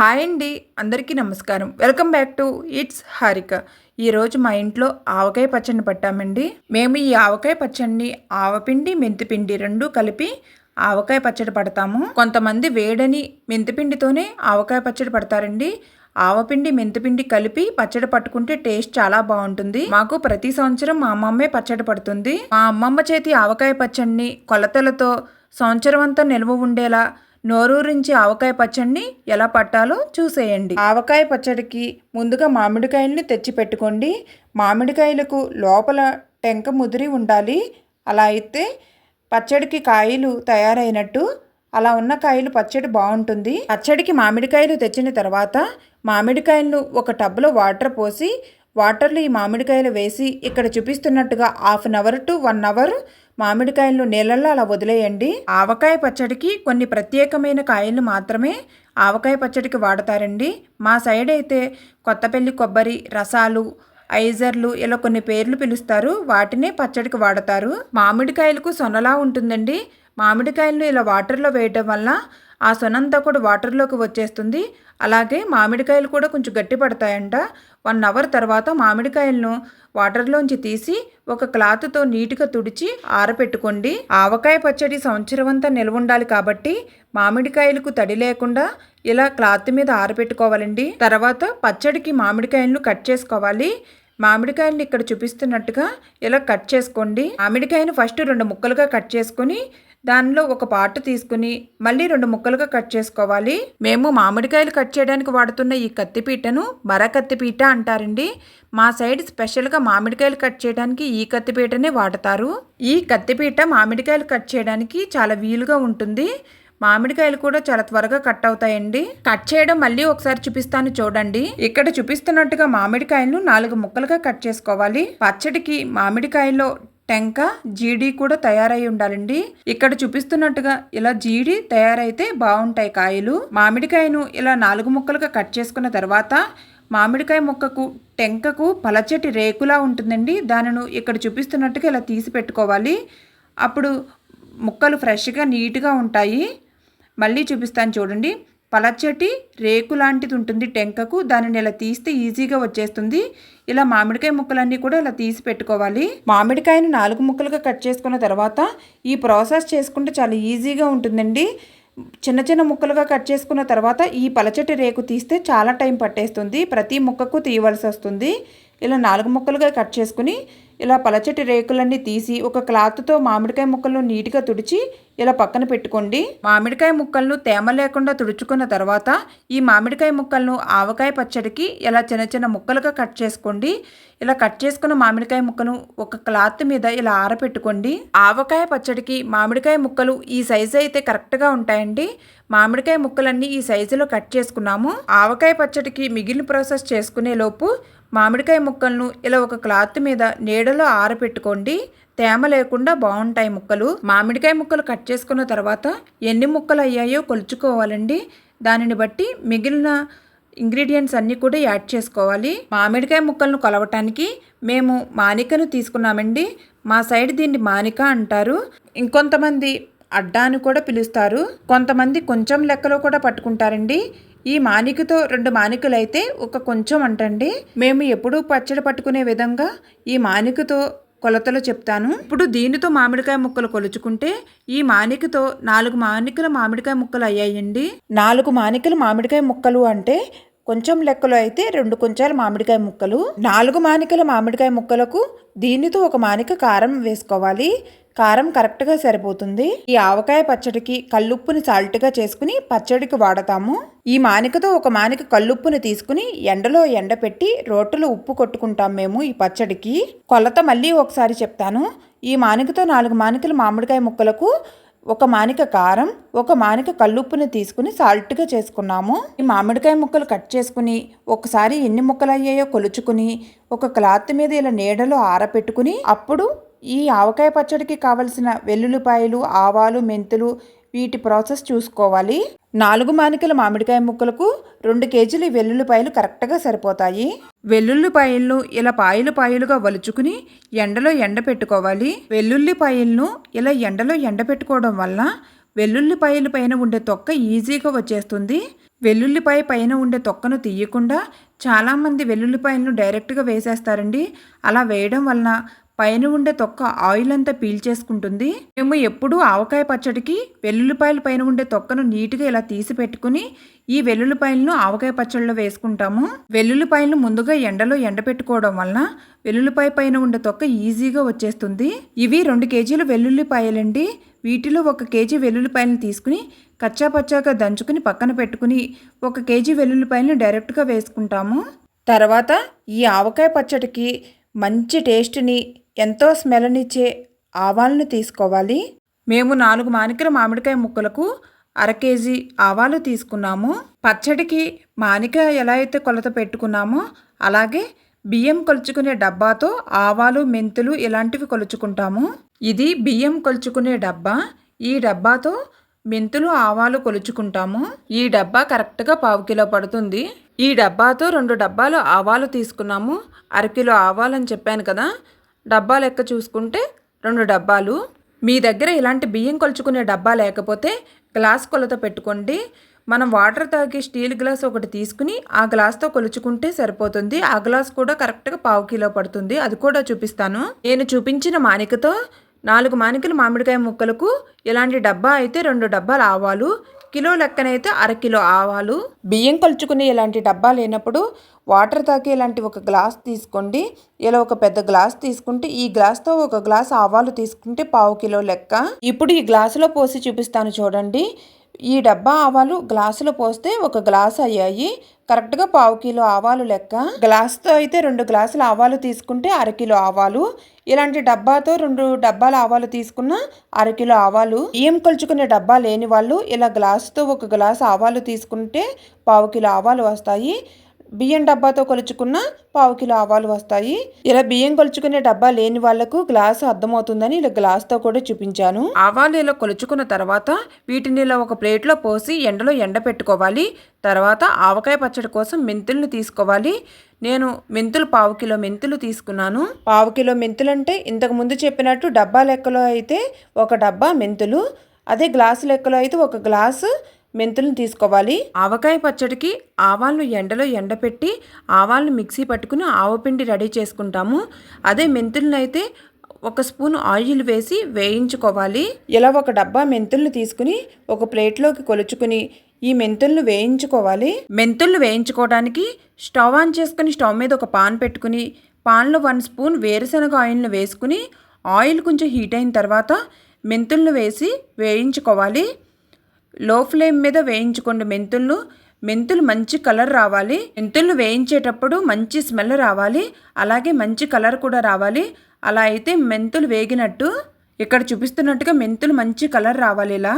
Hi అండి అందరికీ నమస్కారం. Welcome back to it's Harika. ఈరోజు మా ఇంట్లో ఆవకాయ పచ్చడిని పట్టామండి. మేము ఈ ఆవకాయ పచ్చడిని ఆవపిండి మెంతిపిండి రెండు కలిపి ఆవకాయ పచ్చడి పడతాము. కొంతమంది వేడని మెంతిపిండితోనే ఆవకాయ పచ్చడి పడతారండి. ఆవపిండి మెంతిపిండి కలిపి పచ్చడి పట్టుకుంటే టేస్ట్ చాలా బాగుంటుంది. మాకు ప్రతి సంవత్సరం మా అమ్మమ్మే పచ్చడి పడుతుంది. మా అమ్మమ్మ చేతి ఆవకాయ పచ్చడిని కొలతలతో సంవత్సరం అంతా నిల్వ ఉండేలా నోరూరించి ఆవకాయ పచ్చడిని ఎలా పట్టాలో చూసేయండి. ఆవకాయ పచ్చడికి ముందుగా మామిడికాయల్ని తెచ్చి పెట్టుకోండి. మామిడికాయలకు లోపల టెంక ముదిరి ఉండాలి. అలా అయితే పచ్చడికి కాయలు తయారైనట్టు. అలా ఉన్న కాయలు పచ్చడి బాగుంటుంది. పచ్చడికి మామిడికాయలు తెచ్చిన తర్వాత మామిడికాయలను ఒక టబ్లో వాటర్ పోసి వాటర్లో ఈ మామిడికాయలు వేసి ఇక్కడ చూపిస్తున్నట్టుగా half an hour to one hour మామిడికాయలను నీళ్ళల్లో అలా వదిలేయండి. ఆవకాయ పచ్చడికి కొన్ని ప్రత్యేకమైన కాయలు మాత్రమే ఆవకాయ పచ్చడికి వాడతారండి. మా సైడ్ అయితే కొత్తపల్లి కొబ్బరి రసాలు ఐజర్లు ఇలా కొన్ని పేర్లు పిలుస్తారు. వాటినే పచ్చడికి వాడతారు. మామిడికాయలకు సొనలా ఉంటుందండి. మామిడికాయలను ఇలా వాటర్లో వేయటం వల్ల ఆ సొనంతా కూడా వాటర్లోకి వచ్చేస్తుంది. అలాగే మామిడికాయలు కూడా కొంచెం గట్టి పడతాయంట. వన్ అవర్ తర్వాత మామిడికాయలను వాటర్లోంచి తీసి ఒక క్లాత్తో నీట్గా తుడిచి ఆరపెట్టుకోండి. ఆవకాయ పచ్చడి సంవత్సరం అంతా నిల్వ ఉండాలి కాబట్టి మామిడికాయలకు తడి లేకుండా ఇలా క్లాత్ మీద ఆరపెట్టుకోవాలండి. తర్వాత పచ్చడికి మామిడికాయలను కట్ చేసుకోవాలి. మామిడికాయలను ఇక్కడ చూపిస్తున్నట్టుగా ఇలా కట్ చేసుకోండి. మామిడికాయను ఫస్ట్ రెండు ముక్కలుగా కట్ చేసుకొని దానిలో ఒక పార్ట్ తీసుకుని మళ్ళీ రెండు ముక్కలుగా కట్ చేసుకోవాలి. మేము మామిడికాయలు కట్ చేయడానికి వాడుతున్న ఈ కత్తిపీటను మర కత్తిపీట అంటారండి. మా సైడ్ స్పెషల్గా మామిడికాయలు కట్ చేయడానికి ఈ కత్తిపీటనే వాడతారు. ఈ కత్తిపీట మామిడికాయలు కట్ చేయడానికి చాలా వీలుగా ఉంటుంది. మామిడికాయలు కూడా చాలా త్వరగా కట్ అవుతాయండి. కట్ చేయడం మళ్ళీ ఒకసారి చూపిస్తాను చూడండి. ఇక్కడ చూపిస్తున్నట్టుగా మామిడికాయలను నాలుగు ముక్కలుగా కట్ చేసుకోవాలి. పచ్చడికి మామిడికాయలో టెంక జీడి కూడా తయారై ఉండాలండి. ఇక్కడ చూపిస్తున్నట్టుగా ఇలా జీడి తయారైతే బాగుంటాయి కాయలు. మామిడికాయను ఇలా నాలుగు ముక్కలుగా కట్ చేసుకున్న తర్వాత మామిడికాయ ముక్కకు టెంకకు పలచటి రేకులా ఉంటుందండి. దానిను ఇక్కడ చూపిస్తున్నట్టుగా ఇలా తీసి పెట్టుకోవాలి. అప్పుడు ముక్కలు ఫ్రెష్గా నీట్గా ఉంటాయి. మళ్ళీ చూపిస్తాను చూడండి. పలచటి రేకు లాంటిది ఉంటుంది టెంకకు. దానిని ఇలా తీస్తే ఈజీగా వచ్చేస్తుంది. ఇలా మామిడికాయ ముక్కలన్నీ కూడా ఇలా తీసి పెట్టుకోవాలి. మామిడికాయను నాలుగు ముక్కలుగా కట్ చేసుకున్న తర్వాత ఈ ప్రాసెస్ చేసుకుంటే చాలా ఈజీగా ఉంటుందండి. చిన్న చిన్న ముక్కలుగా కట్ చేసుకున్న తర్వాత ఈ పలచటి రేకు తీస్తే చాలా టైం పట్టేస్తుంది. ప్రతి ముక్కకు తీయవలసి వస్తుంది. ఇలా నాలుగు ముక్కలుగా కట్ చేసుకుని ఇలా పలచటి రేకులన్నీ తీసి ఒక క్లాత్తో మామిడికాయ ముక్కలను నీట్గా తుడిచి ఇలా పక్కన పెట్టుకోండి. మామిడికాయ ముక్కలను తేమ లేకుండా తుడుచుకున్న తర్వాత ఈ మామిడికాయ ముక్కలను ఆవకాయ పచ్చడికి ఇలా చిన్న చిన్న ముక్కలుగా కట్ చేసుకోండి. ఇలా కట్ చేసుకున్న మామిడికాయ ముక్కను ఒక క్లాత్ మీద ఇలా ఆరపెట్టుకోండి. ఆవకాయ పచ్చడికి మామిడికాయ ముక్కలు ఈ సైజు అయితే కరెక్ట్గా ఉంటాయండి. మామిడికాయ ముక్కలన్నీ ఈ సైజులో కట్ చేసుకున్నాము. ఆవకాయ పచ్చడికి మిగిలిన ప్రాసెస్ చేసుకునే లోపు మామిడికాయ ముక్కలను ఇలా ఒక క్లాత్ మీద నీడలో ఆరపెట్టుకోండి. తేమ లేకుండా బాగుంటాయి ముక్కలు. మామిడికాయ ముక్కలు కట్ చేసుకున్న తర్వాత ఎన్ని ముక్కలు అయ్యాయో కొలుచుకోవాలండి. దానిని బట్టి మిగిలిన ఇంగ్రీడియంట్స్ అన్నీ కూడా యాడ్ చేసుకోవాలి. మామిడికాయ ముక్కలను కొలవటానికి మేము మానికను తీసుకున్నామండి. మా సైడ్ దీన్ని మానిక అంటారు. ఇంకొంతమంది అడ్డాను కూడా పిలుస్తారు. కొంతమంది కొంచెం లెక్కలో కూడా పట్టుకుంటారండి. ఈ మానికతో రెండు మానికలైతే ఒక కొంచెం అంటండి. మేము ఎప్పుడూ పచ్చడి పట్టుకునే విధంగా ఈ మానికతో కొలతలు చెప్తాను. ఇప్పుడు దీనితో మామిడికాయ ముక్కలు కొలుచుకుంటే ఈ మానికతో నాలుగు మానికల మామిడికాయ ముక్కలు అయ్యాయండి. నాలుగు మానికలు మామిడికాయ ముక్కలు అంటే కొంచెం లెక్కలో అయితే రెండు కొంచాల మామిడికాయ ముక్కలు. నాలుగు మానికల మామిడికాయ ముక్కలకు దీనితో ఒక మానిక కారం వేసుకోవాలి. కారం కరెక్ట్గా సరిపోతుంది. ఈ ఆవకాయ పచ్చడికి కల్లుప్పుని సాల్ట్గా చేసుకుని పచ్చడికి వాడతాము. ఈ మానికతో ఒక మానిక కల్లుప్పుని తీసుకుని ఎండలో ఎండపెట్టి రోట్లో ఉప్పు కొట్టుకుంటాం మేము ఈ పచ్చడికి. కొలత మళ్ళీ ఒకసారి చెప్తాను. ఈ మానికతో నాలుగు మానికలు మామిడికాయ ముక్కలకు ఒక మానిక కారం ఒక మానిక కల్లుప్పుని తీసుకుని సాల్ట్గా చేసుకున్నాము. ఈ మామిడికాయ ముక్కలు కట్ చేసుకుని ఒకసారి ఎన్ని ముక్కలు అయ్యాయో కొలుచుకుని ఒక క్లాత్ మీద ఇలా నీడలో ఆరపెట్టుకుని అప్పుడు ఈ ఆవకాయ పచ్చడికి కావలసిన వెల్లుల్లిపాయలు ఆవాలు మెంతులు వీటి ప్రాసెస్ చూసుకోవాలి. నాలుగు మానికల మామిడికాయ ముక్కలకు రెండు కేజీలు వెల్లుల్లిపాయలు కరెక్ట్గా సరిపోతాయి. వెల్లుల్లిపాయలను ఇలా పాయలు పాయలుగా వలుచుకుని ఎండలో ఎండ పెట్టుకోవాలి. వెల్లుల్లిపాయలను ఇలా ఎండలో ఎండ పెట్టుకోవడం వల్ల వెల్లుల్లిపాయల పైన ఉండే తొక్క ఈజీగా వచ్చేస్తుంది. వెల్లుల్లిపాయ పైన ఉండే తొక్కను తీయకుండా చాలామంది వెల్లుల్లిపాయలను డైరెక్ట్గా వేసేస్తారండి. అలా వేయడం వలన పైన ఉండే తొక్క ఆయిల్ అంతా పీల్చేసుకుంటుంది. మేము ఎప్పుడూ ఆవకాయ పచ్చడికి వెల్లుల్లిపాయల పైన ఉండే తొక్కను నీట్గా ఇలా తీసి పెట్టుకుని ఈ వెల్లుల్లిపాయలను ఆవకాయ పచ్చడిలో వేసుకుంటాము. వెల్లుల్లిపాయలను ముందుగా ఎండలో ఎండపెట్టుకోవడం వలన వెల్లుల్లిపాయ పైన ఉండే తొక్క ఈజీగా వచ్చేస్తుంది. ఇవి రెండు కేజీల వెల్లుల్లిపాయలండి. వీటిలో ఒక కేజీ వెల్లుల్లిపాయలను తీసుకుని కచ్చా పచ్చాగా దంచుకుని పక్కన పెట్టుకుని ఒక కేజీ వెల్లుల్లిపాయలను డైరెక్ట్గా వేసుకుంటాము. తర్వాత ఈ ఆవకాయ పచ్చడికి మంచి టేస్ట్ని ఎంతో స్మెల్నిచ్చే ఆవాలను తీసుకోవాలి. మేము నాలుగు మానికల మామిడికాయ ముక్కలకు అర కేజీ ఆవాలు తీసుకున్నాము. పచ్చడికి మానికాయ ఎలా అయితే కొలత పెట్టుకున్నామో అలాగే బియ్యం కొలుచుకునే డబ్బాతో ఆవాలు మెంతులు ఇలాంటివి కొలుచుకుంటాము. ఇది బియ్యం కొలుచుకునే డబ్బా. ఈ డబ్బాతో మెంతులు ఆవాలు కొలుచుకుంటాము. ఈ డబ్బా కరెక్ట్గా పావు కిలో పడుతుంది. ఈ డబ్బాతో రెండు డబ్బాలు ఆవాలు తీసుకున్నాము. అరకిలో ఆవాలని చెప్పాను కదా డబ్బా లెక్క చూసుకుంటే రెండు డబ్బాలు. మీ దగ్గర ఇలాంటి బియ్యం కొలుచుకునే డబ్బా లేకపోతే గ్లాస్ కొలత పెట్టుకోండి. మనం వాటర్ తాగే స్టీల్ గ్లాస్ ఒకటి తీసుకుని ఆ గ్లాస్తో కొలుచుకుంటే సరిపోతుంది. ఆ గ్లాస్ కూడా కరెక్ట్గా పావు కిలో పడుతుంది. అది కూడా చూపిస్తాను. నేను చూపించిన మానికతో నాలుగు మానికలు మామిడికాయ ముక్కలకు ఇలాంటి డబ్బా అయితే రెండు డబ్బాలు ఆవాలు. కిలో లెక్కనైతే అరకిలో ఆవాలు. బియ్యం కలుచుకునే ఇలాంటి డబ్బా లేనప్పుడు వాటర్ తాకి ఇలాంటి ఒక గ్లాస్ తీసుకోండి. ఇలా ఒక పెద్ద గ్లాస్ తీసుకుంటే ఈ గ్లాస్తో ఒక గ్లాస్ ఆవాలు తీసుకుంటే పావు కిలో లెక్క. ఇప్పుడు ఈ గ్లాసులో పోసి చూపిస్తాను చూడండి. ఈ డబ్బా ఆవాలు గ్లాసులో పోస్తే ఒక గ్లాస్ అయ్యాయి. కరెక్ట్గా పావు కిలో ఆవాలు లెక్క. గ్లాస్తో అయితే రెండు గ్లాసులు ఆవాలు తీసుకుంటే అరకిలో ఆవాలు. ఇలాంటి డబ్బాతో రెండు డబ్బాల ఆవాలు తీసుకున్న అరకిలో ఆవాలు. బియ్యం కొలుచుకునే డబ్బా లేని వాళ్ళు ఇలా గ్లాసుతో ఒక గ్లాస్ ఆవాలు తీసుకుంటే పావు కిలో ఆవాలు వస్తాయి. బియ్యం డబ్బాతో కొలుచుకున్న పావు కిలో ఆవాలు వస్తాయి. ఇలా బియ్యం కొలుచుకునే డబ్బా లేని వాళ్ళకు గ్లాసు అర్థమవుతుందని ఇలా గ్లాస్తో కూడా చూపించాను. ఆవాలు ఇలా కొలుచుకున్న తర్వాత వీటిని ఇలా ఒక ప్లేట్లో పోసి ఎండలో ఎండ పెట్టుకోవాలి తర్వాత ఆవకాయ పచ్చడి కోసం మెంతులను తీసుకోవాలి. నేను మెంతులు పావు కిలో మెంతులు తీసుకున్నాను. పావు కిలో మెంతులు అంటే ఇంతకు ముందు చెప్పినట్టు డబ్బా లెక్కలో అయితే ఒక డబ్బా మెంతులు అదే గ్లాసు లెక్కలో అయితే ఒక గ్లాసు మెంతులను తీసుకోవాలి. ఆవకాయ పచ్చడికి ఆవాలను ఎండలో ఎండపెట్టి ఆవాలను మిక్సీ పట్టుకుని ఆవపిండి రెడీ చేసుకుంటాము. అదే మెంతులను అయితే ఒక స్పూన్ ఆయిల్ వేసి వేయించుకోవాలి. ఇలా ఒక డబ్బా మెంతులను తీసుకుని ఒక ప్లేట్లోకి కొలుచుకుని ఈ మెంతులను వేయించుకోవాలి. మెంతులను వేయించుకోవడానికి స్టవ్ ఆన్ చేసుకుని స్టవ్ మీద ఒక పాన్ పెట్టుకుని పాన్లో వన్ స్పూన్ వేరుశనగ ఆయిల్ను వేసుకుని ఆయిల్ కొంచెం హీట్ అయిన తర్వాత మెంతులను వేసి వేయించుకోవాలి. లో ఫ్లేమ్ మీద వేయించుకోండి మెంతులను మెంతులు మంచి కలర్ రావాలి. మెంతులు వేయించేటప్పుడు మంచి స్మెల్ రావాలి. అలాగే మంచి కలర్ కూడా రావాలి. అలా అయితే మెంతులు వేగినట్టు ఇక్కడ చూపిస్తున్నట్టుగా మెంతులు మంచి కలర్ రావాలి ఇలా.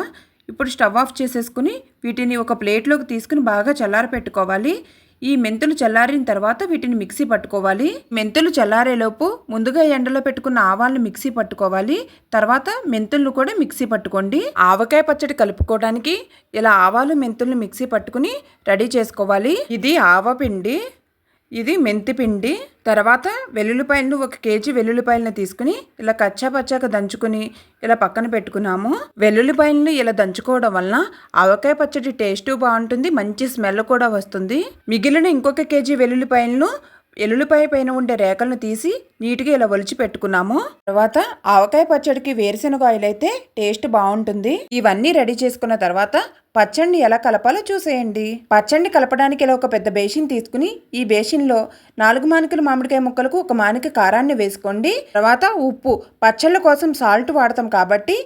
ఇప్పుడు స్టవ్ ఆఫ్ చేసేసుకుని వీటిని ఒక ప్లేట్లోకి తీసుకుని బాగా చల్లార పెట్టుకోవాలి ఈ మెంతులు చల్లారిన తర్వాత వీటిని మిక్సీ పట్టుకోవాలి. మెంతులు చల్లారేలోపు ముందుగా ఎండలో పెట్టుకున్న ఆవాలను మిక్సీ పట్టుకోవాలి. తర్వాత మెంతులను కూడా మిక్సీ పట్టుకోండి. ఆవకాయ పచ్చడి కలుపుకోవడానికి ఇలా ఆవాలు మెంతులను మిక్సీ పట్టుకుని రెడీ చేసుకోవాలి. ఇది ఆవపిండి. ఇది మెంతిపిండి తర్వాత వెల్లుల్లిపాయలను ఒక కేజీ వెల్లుల్లిపాయలను తీసుకుని ఇలా కచ్చాపచ్చాక దంచుకుని ఇలా పక్కన పెట్టుకున్నాము. వెల్లుల్లిపాయలను ఇలా దంచుకోవడం వలన ఆవకాయ పచ్చడి టేస్ట్ బాగుంటుంది మంచి స్మెల్ కూడా వస్తుంది. మిగిలిన ఇంకొక కేజీ వెల్లుల్లిపాయలను ఎల్లుల్లిపాయ పైన ఉండే రేఖలను తీసి నీట్గా ఇలా ఒలిచి పెట్టుకున్నాము. తర్వాత ఆవకాయ పచ్చడికి వేరుశెనగ ఆయిల్ అయితే టేస్ట్ బాగుంటుంది. ఇవన్నీ రెడీ చేసుకున్న తర్వాత పచ్చడిని ఎలా కలపాలో చూసేయండి. పచ్చడిని కలపడానికి ఇలా ఒక పెద్ద బేసిన్ తీసుకుని ఈ బేసిన్లో నాలుగు మానికలు మామిడికాయ ముక్కలకు ఒక మానిక కారాన్ని వేసుకోండి. తర్వాత ఉప్పు పచ్చళ్ళ కోసం సాల్ట్ వాడతాం కాబట్టి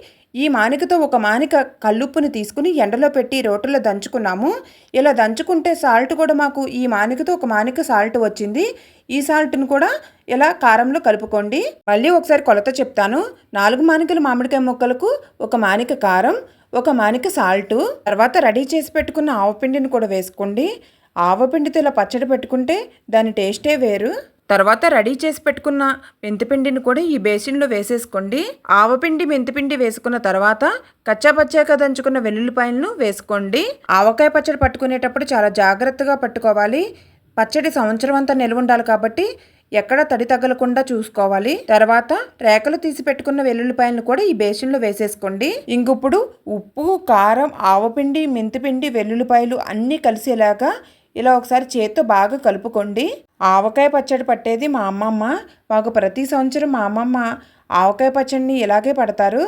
ఈ మానికతో ఒక మానిక కల్లుప్పుని తీసుకుని ఎండలో పెట్టి రోటల్లో దంచుకున్నాము. ఇలా దంచుకుంటే సాల్ట్ కూడా మాకు ఈ మానికతో ఒక మానిక సాల్ట్ వచ్చింది. ఈ సాల్ట్ను కూడా ఇలా కారంలో కలుపుకోండి. మళ్ళీ ఒకసారి కొలత చెప్తాను. నాలుగు మానికల మామిడికాయ ముక్కలకు ఒక మానిక కారం ఒక మానిక సాల్ట్. తర్వాత రెడీ చేసి పెట్టుకున్న ఆవపిండిని కూడా వేసుకోండి. ఆవపిండితో ఇలా పచ్చడి పెట్టుకుంటే దాని టేస్టే వేరు. తర్వాత రెడీ చేసి పెట్టుకున్న మెంతిపిండిని కూడా ఈ బేసిన్లో వేసేసుకోండి. ఆవపిండి మెంతిపిండి వేసుకున్న తర్వాత కచ్చాపచ్చాక దంచుకున్న వెల్లుల్లిపాయలను వేసుకోండి. ఆవకాయ పచ్చడి పట్టుకునేటప్పుడు చాలా జాగ్రత్తగా పట్టుకోవాలి. పచ్చడి సంవత్సరం అంతా నిల్వ ఉండాలి కాబట్టి ఎక్కడ తడి తగలకుండా చూసుకోవాలి. తర్వాత రేకలు తీసి పెట్టుకున్న వెల్లుల్లిపాయలను కూడా ఈ బేసిన్లో వేసేసుకోండి. ఇంకిప్పుడు ఉప్పు కారం ఆవపిండి మెంతిపిండి వెల్లుల్లిపాయలు అన్నీ కలిసేలాగా ఇలా ఒకసారి చేత్తో బాగా కలుపుకోండి. ఆవకాయ పచ్చడి పట్టేది మా అమ్మమ్మ. మాకు ప్రతి సంవత్సరం మా అమ్మమ్మ ఆవకాయ పచ్చడిని ఇలాగే పడతారు.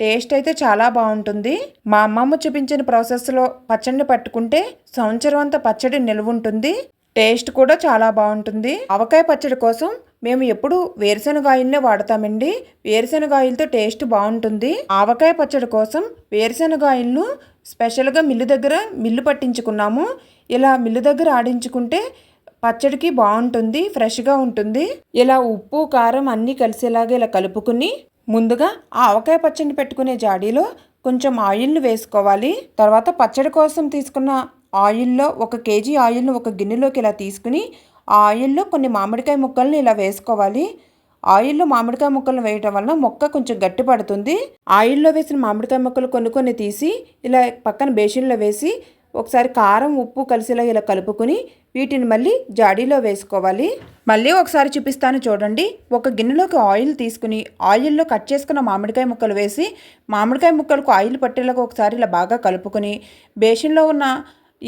టేస్ట్ అయితే చాలా బాగుంటుంది. మా అమ్మమ్మ చూపించిన ప్రాసెస్లో పచ్చడిని పట్టుకుంటే సంవత్సరం అంతా పచ్చడి నిల్వ ఉంటుంది. టేస్ట్ కూడా చాలా బాగుంటుంది. ఆవకాయ పచ్చడి కోసం మేము ఎప్పుడు వేరుశనగ ఆయిల్నే వాడతామండి. వేరుశనగ ఆయిల్తో టేస్ట్ బాగుంటుంది. ఆవకాయ పచ్చడి కోసం వేరుశనగ ఆయిల్ను స్పెషల్గా మిల్లు దగ్గర మిల్లు పట్టించుకున్నాము. ఇలా మిల్లు దగ్గర ఆడించుకుంటే పచ్చడికి బాగుంటుంది ఫ్రెష్గా ఉంటుంది. ఇలా ఉప్పు కారం అన్నీ కలిసేలాగా ఇలా కలుపుకుని ముందుగా ఆవకాయ పచ్చడిని పెట్టుకునే జాడీలో కొంచెం ఆయిల్ని వేసుకోవాలి. తర్వాత పచ్చడి కోసం తీసుకున్న ఆయిల్లో ఒక కేజీ ఆయిల్ను ఒక గిన్నెలోకి ఇలా తీసుకుని ఆ ఆయిల్లో కొన్ని మామిడికాయ ముక్కల్ని ఇలా వేసుకోవాలి. ఆయిల్లో మామిడికాయ ముక్కలను వేయటం వల్ల మొక్క కొంచెం గట్టి పడుతుంది. ఆయిల్లో వేసిన మామిడికాయ ముక్కలు కొన్ని కొన్ని తీసి ఇలా పక్కన బేసిన్లో వేసి ఒకసారి కారం ఉప్పు కలిసేలా ఇలా కలుపుకొని వీటిని మళ్ళీ జాడీలో వేసుకోవాలి. మళ్ళీ ఒకసారి చూపిస్తాను చూడండి. ఒక గిన్నెలోకి ఆయిల్ తీసుకుని ఆయిల్లో కట్ చేసుకున్న మామిడికాయ ముక్కలు వేసి మామిడికాయ ముక్కలకు ఆయిల్ పట్టేలాగా ఒకసారి ఇలా బాగా కలుపుకొని బేషన్లో ఉన్న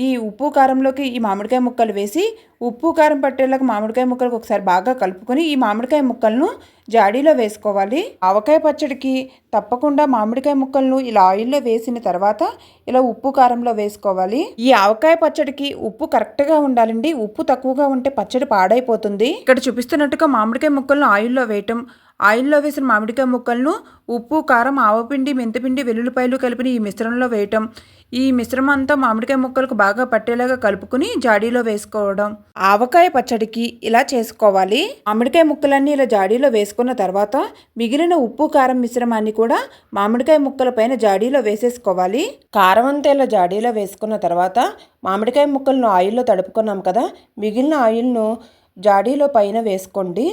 ఈ ఉప్పు కారంలోకి ఈ మామిడికాయ ముక్కలు వేసి ఉప్పు కారం పట్టేలాగా మామిడికాయ ముక్కలకు ఒకసారి బాగా కలుపుకొని ఈ మామిడికాయ ముక్కలను జాడీలో వేసుకోవాలి. ఆవకాయ పచ్చడికి తప్పకుండా మామిడికాయ ముక్కలను ఇలా ఆయిల్లో వేసిన తర్వాత ఇలా ఉప్పు కారంలో వేసుకోవాలి. ఈ ఆవకాయ పచ్చడికి ఉప్పు కరెక్ట్గా ఉండాలండి. ఉప్పు తక్కువగా ఉంటే పచ్చడి పాడైపోతుంది. ఇక్కడ చూపిస్తున్నట్టుగా మామిడికాయ ముక్కలను ఆయిల్లో వేయటం ఆయిల్లో వేసిన మామిడికాయ ముక్కలను ఉప్పు కారం ఆవపిండి మెంతిపిండి వెల్లుల్లిపాయలు కలిపిన ఈ మిశ్రమంలో వేయటం. ఈ మిశ్రమం అంతా మామిడికాయ ముక్కలకు బాగా పట్టేలాగా కలుపుకుని జాడీలో వేసుకోవడం. ఆవకాయ పచ్చడికి ఇలా చేసుకోవాలి. మామిడికాయ ముక్కలన్నీ ఇలా జాడీలో వేసుకున్న తర్వాత మిగిలిన ఉప్పు కారం మిశ్రమాన్ని కూడా మామిడికాయ ముక్కల పైన జాడీలో వేసేసుకోవాలి. కారం అంతా ఇలా జాడీలో వేసుకున్న తర్వాత మామిడికాయ ముక్కలను ఆయిల్లో తడుపుకున్నాం కదా మిగిలిన ఆయిల్ను జాడీలో పైన వేసుకోండి.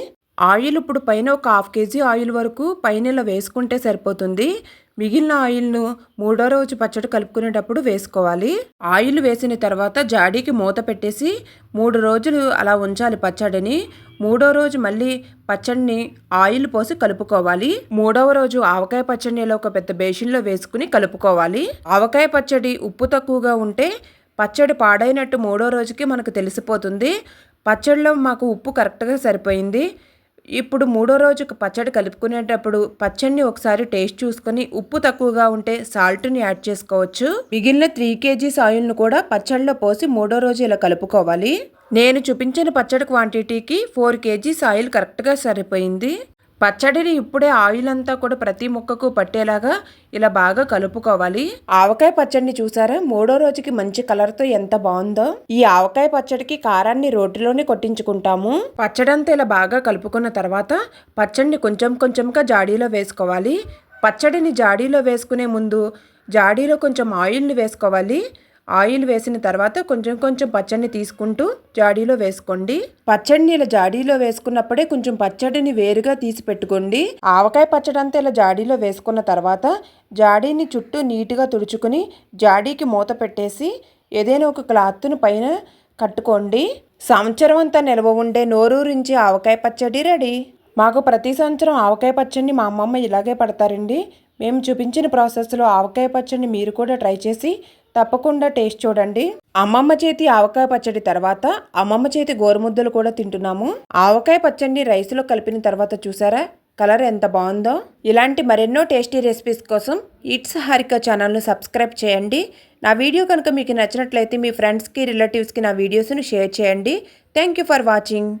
ఆయిల్ ఇప్పుడు పైన ఒక హాఫ్ కేజీ ఆయిల్ వరకు పైన ఇలా వేసుకుంటే సరిపోతుంది. మిగిలిన ఆయిల్ను మూడో రోజు పచ్చడి కలుపుకునేటప్పుడు వేసుకోవాలి. ఆయిల్ వేసిన తర్వాత జాడీకి మూత పెట్టేసి మూడు రోజులు అలా ఉంచాలి పచ్చడిని. మూడో రోజు మళ్ళీ పచ్చడిని ఆయిల్ పోసి కలుపుకోవాలి. మూడవ రోజు ఆవకాయ పచ్చడిని ఒక పెద్ద బేషన్లో వేసుకుని కలుపుకోవాలి. ఆవకాయ పచ్చడి ఉప్పు తక్కువగా ఉంటే పచ్చడి పాడైనట్టు మూడో రోజుకి మనకు తెలిసిపోతుంది. పచ్చడిలో మాకు ఉప్పు కరెక్ట్గా సరిపోయింది. ఇప్పుడు మూడో రోజుకు పచ్చడి కలుపుకునేటప్పుడు పచ్చడిని ఒకసారి టేస్ట్ చూసుకొని ఉప్పు తక్కువగా ఉంటే సాల్ట్ని యాడ్ చేసుకోవచ్చు. మిగిలిన త్రీ కేజీస్ ఆయిల్ను కూడా పచ్చడిలో పోసి మూడో రోజు ఇలా కలుపుకోవాలి. నేను చూపించిన పచ్చడి క్వాంటిటీకి ఫోర్ కేజీస్ ఆయిల్ కరెక్ట్గా సరిపోయింది. పచ్చడిని ఇప్పుడే ఆయిల్ అంతా కూడా ప్రతి ముక్కకు పట్టేలాగా ఇలా బాగా కలుపుకోవాలి. ఆవకాయ పచ్చడిని చూసారా? మూడో రోజుకి మంచి కలర్తో ఎంత బాగుందో. ఈ ఆవకాయ పచ్చడికి కారాన్ని రోటిలోనే కొట్టించుకుంటాము. పచ్చడంతా ఇలా బాగా కలుపుకున్న తర్వాత పచ్చడిని కొంచెం కొంచెంగా జాడీలో వేసుకోవాలి. పచ్చడిని జాడీలో వేసుకునే ముందు జాడీలో కొంచెం ఆయిల్ని వేసుకోవాలి. ఆయిల్ వేసిన తర్వాత కొంచెం కొంచెం పచ్చడిని తీసుకుంటూ జాడీలో వేసుకోండి. పచ్చడిని ఇలా జాడీలో వేసుకున్నప్పుడే కొంచెం పచ్చడిని వేరుగా తీసి పెట్టుకోండి. ఆవకాయ పచ్చడి అంతా ఇలా జాడీలో వేసుకున్న తర్వాత జాడీని చుట్టూ నీట్గా తుడుచుకుని జాడీకి మూత పెట్టేసి ఏదైనా ఒక క్లాత్ను పైన కట్టుకోండి. సంవత్సరం అంతా నిల్వ ఉండే నోరూరించి ఆవకాయ పచ్చడి రెడీ. మాకు ప్రతి సంవత్సరం ఆవకాయ పచ్చడిని మా అమ్మమ్మ ఇలాగే పడతారండి. మేము చూపించిన ప్రాసెస్లో ఆవకాయ పచ్చడిని మీరు కూడా ట్రై చేసి తప్పకుండా టేస్ట్ చూడండి. అమ్మమ్మ చేతి ఆవకాయ పచ్చడి తర్వాత అమ్మమ్మ చేతి గోరుముద్దలు కూడా తింటున్నాము. ఆవకాయ పచ్చడిని రైస్లో కలిపిన తర్వాత చూసారా? కలర్ ఎంత బాగుందో. ఇలాంటి మరెన్నో టేస్టీ రెసిపీస్ కోసం ఇట్స్ హారిక ఛానల్ను సబ్స్క్రైబ్ చేయండి. నా వీడియో కనుక మీకు నచ్చినట్లయితే మీ ఫ్రెండ్స్కి రిలేటివ్స్కి నా వీడియోస్ని షేర్ చేయండి. Thank you for watching.